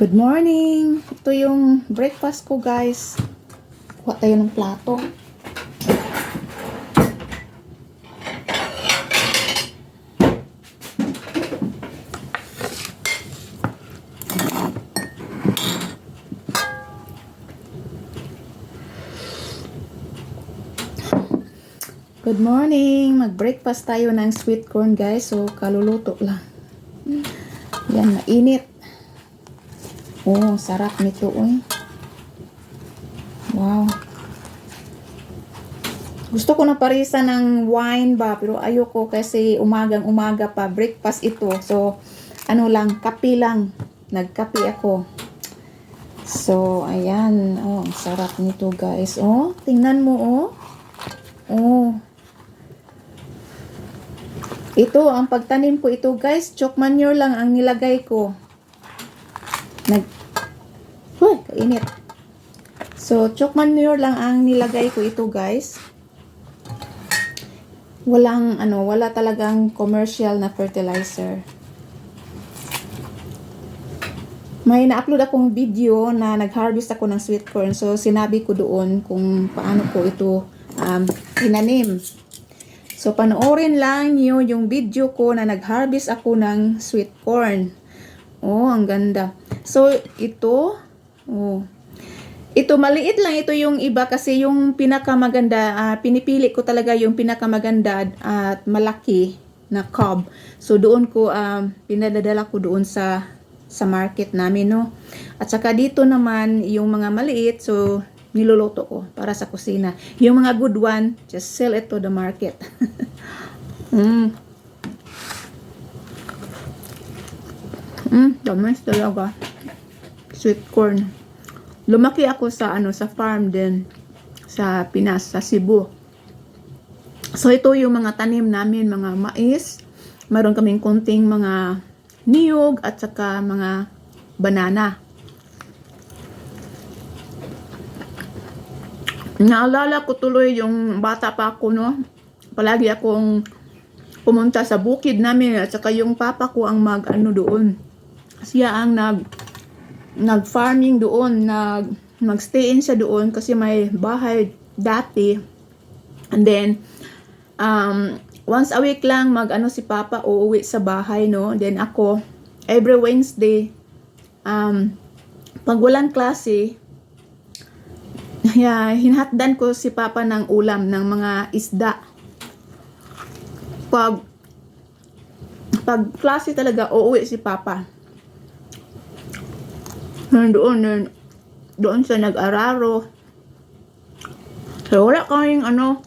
Good morning! Ito yung breakfast ko guys. Kuha tayo ng plato. Good morning! Mag-breakfast tayo ng sweet corn guys. So, kaluluto lang. Yan, mainit. Oh, sarap nito, uy. Wow. Gusto ko na parisa ng wine ba, pero ayoko kasi umagang umaga pa, breakfast ito. So, ano lang, kape lang. Nagkape ako. So, ayan. Oh, sarap nito, guys. Oh, tingnan mo, oh. Oh. Ito, ang pagtanim ko ito, guys, chalk manure lang ang nilagay ko. Nag... Huy, kainit. So, chalk manure lang ang nilagay ko ito, guys. Walang, ano, wala talagang commercial na fertilizer. May na-upload akong video na nag-harvest ako ng sweet corn. So, sinabi ko doon kung paano ko ito um, tinanim. So, panoorin lang niyo yung video ko na nag-harvest ako ng sweet corn. Oh, ang ganda. So, ito, oh, ito, maliit lang ito yung iba kasi yung pinakamaganda, ah, pinipili ko talaga yung pinakamaganda at malaki na cob. So, doon ko, um, pinadadala ko doon sa sa market namin, no? At saka dito naman, yung mga maliit, so, niluluto ko para sa kusina. Yung mga good one, just sell it to the market. mm. Mm, tamis talaga. Sweet corn. Lumaki ako sa ano sa farm din sa Pinas, sa Cebu. So ito yung mga tanim namin, mga mais. Meron kaming konting mga niyog at saka mga banana. Naalala ko tuloy yung bata pa ako, no? Palagi akong pumunta sa bukid namin at saka yung papa ko ang mag ano doon. Siya ang nag nag-farming doon, nag magstay in siya doon kasi may bahay dati. And then um once a week lang mag ano si papa uuwi sa bahay, no? Then ako every Wednesday um pag walang klase, yeah, hinhatdan ko si Papa ng ulam ng mga isda. Pag pag klase talaga, uuwi si Papa. Nandoon, doon, sa nag-araro. So, wala kaming ano,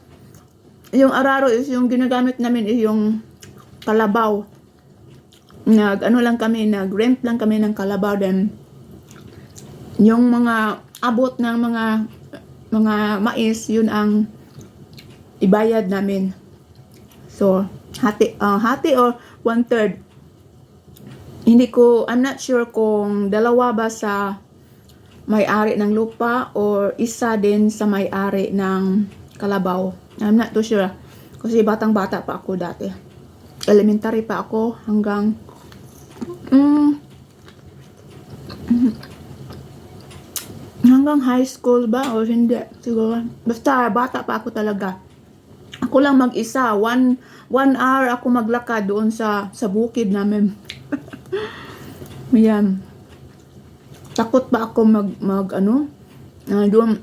yung araro is yung ginagamit namin is yung kalabaw. Nag, ano lang kami, nag-rent lang kami ng kalabaw. Then, yung mga abot ng mga mga mais, yun ang ibayad namin. So, hati, uh, hati or one third. Hindi ko, I'm not sure kung dalawa ba sa may-ari ng lupa or isa din sa may-ari ng kalabaw. I'm not too sure. Kasi batang-bata pa ako dati. Elementary pa ako hanggang mm, hanggang high school ba o hindi siguro basta bata pa ako talaga ako lang mag-isa one one hour ako maglakad doon sa sa bukid namin yan takot pa ako mag mag ano? Uh, doon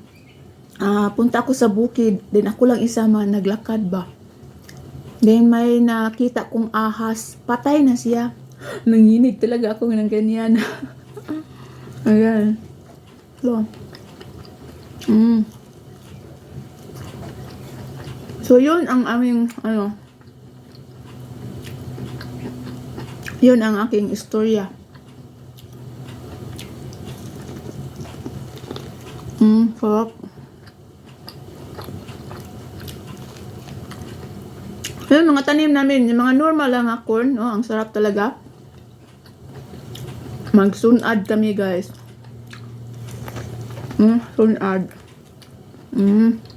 ah, punta ako sa bukid. Din ako lang isa man naglakad ba? Then may nakita kong ahas. Patay na siya. Nanginig talaga ako ng ganyan. Ayan. So, mm. So, yun ang aming, ano, yun ang aking istorya. Mm, sarap. Yun, mga tanim namin, yung mga normal lang na corn, oh, ang sarap talaga. Magsunad kami, guys. Mm, sunad. Mm.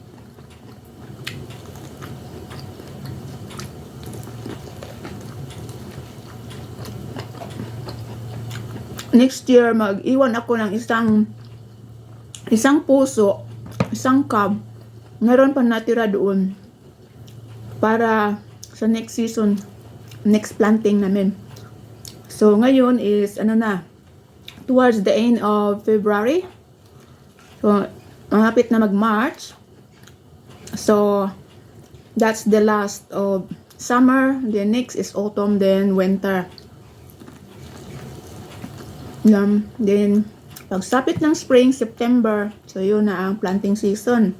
Next year mag-iwan ako ng isang isang puso, isang cub. Meron pa natira doon para sa next season, next planting namin. So ngayon is ano na, towards the end of February. So malapit na mag-March. So that's the last of summer, then next is autumn, then winter. Um, then, pagsapit ng spring, September, so yun na ang planting season.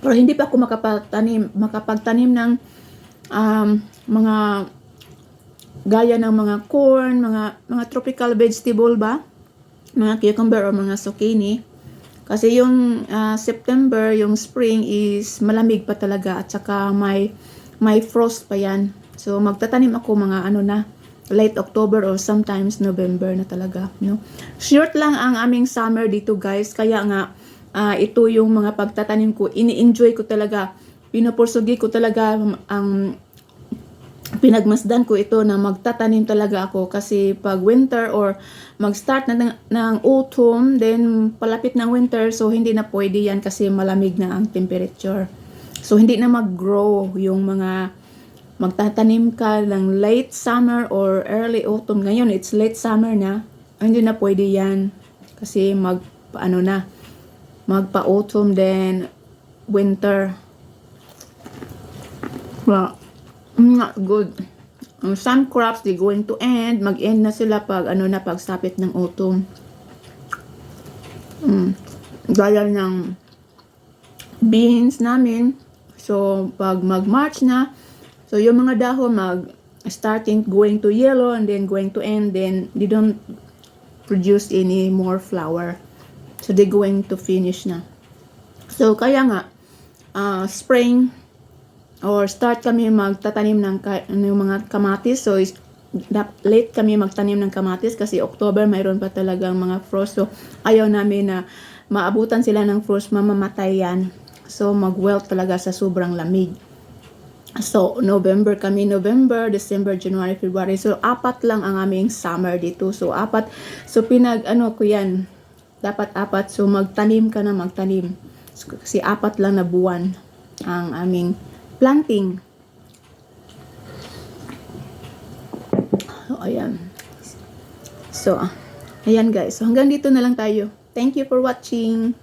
Pero hindi pa ako makapagtanim, makapagtanim ng um, mga gaya ng mga corn, mga mga tropical vegetable ba? Mga cucumber o mga zucchini. Kasi yung ah, September, yung spring is malamig pa talaga at saka may may frost pa yan. So magtatanim ako mga ano na late October or sometimes November na talaga, no. Short lang ang aming summer dito, guys. Kaya nga ah, ito yung mga pagtatanim ko. Ini-enjoy ko talaga. Pinupursugi ko talaga ang pinagmasdan ko ito na magtatanim talaga ako kasi pag winter or mag-start na ng, ng autumn then palapit ng winter so hindi na pwede yan kasi malamig na ang temperature so hindi na mag-grow yung mga magtatanim ka ng late summer or early autumn ngayon it's late summer na hindi na pwede yan kasi mag ano na magpa autumn then winter well, not good. Ang some crops, they going to end. Mag-end na sila pag, ano na, pag sapit ng autumn. Mm. Gaya ng beans namin. So, pag mag-March na, so yung mga dahon mag starting going to yellow and then going to end, then they don't produce any more flower. So, they going to finish na. So, kaya nga, ah, spring, or start kami magtatanim ng ano, yung mga kamatis. So, is, late kami magtanim ng kamatis kasi October mayroon pa talagang mga frost. So, ayaw namin na maabutan sila ng frost, mamamatay yan. So, mag-wilt talaga sa sobrang lamig. So, November kami, November, December, January, February. So, apat lang ang aming summer dito. So, apat. So, pinag, ano ko yan, dapat apat. So, magtanim ka na magtanim. Kasi apat lang na buwan ang aming planting. So, ayan. So, ayan guys. So, hanggang dito na lang tayo. Thank you for watching.